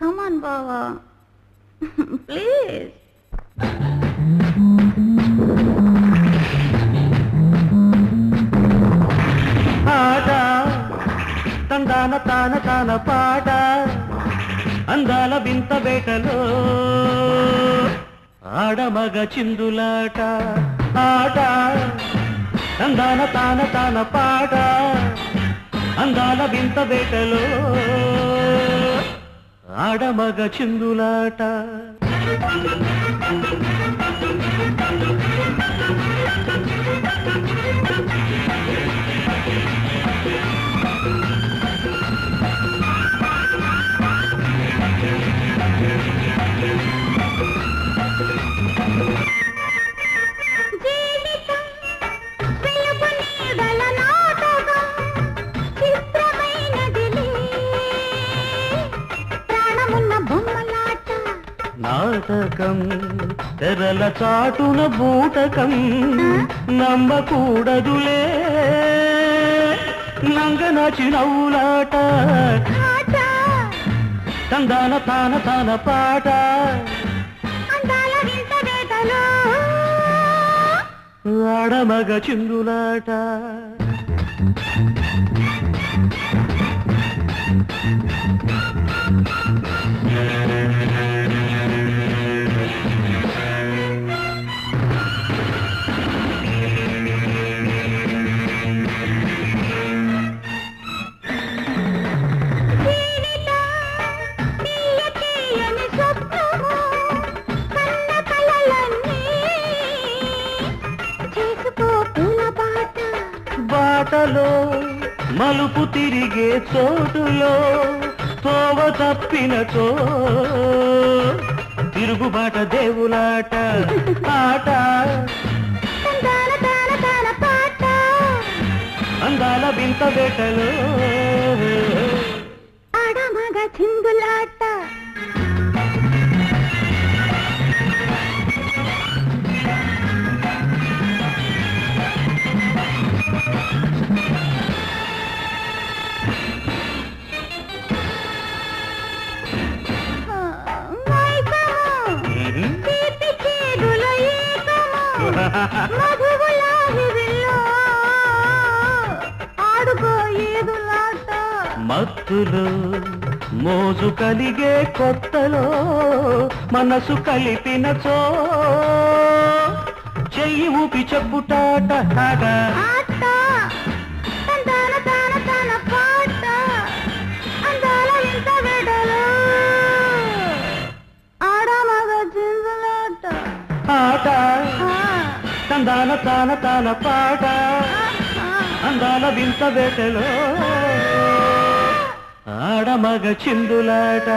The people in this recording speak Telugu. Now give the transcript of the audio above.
కమాన్ బావా ప్లీజ్ ఆట తందాన తాన తాన పాట. అందాల వింత వేటలో. ఆడమగ చిందులాట. ఆట. తందాన తాన తాన పాట. అందాల వింత వేటలో. ఆడమగ చిందులాట. నాటకం తెరల చాటున బూటకం నమ్మకూడదులే నంగనాచి నవ్వులాట. ఆట. తందాన తాన తాన పాట. ఆడమగ చిందులాట. జీవితం బాటలో మలుపు తిరిగే చోటులో తోవ తప్పినచో తిరుగుబాట దేవులాట ఆట పాట. అందాల వింత వేటలో. ఆడమగ చిందులాట. మత్తులో మోజు కలిగే కొత్తలో మనసు కలిపినచో చెయ్యి ఊపి చెప్పుటాట అందాల తాల తాల పాట. అందాల వింత వేటలో ఆడమగ చిందులాట.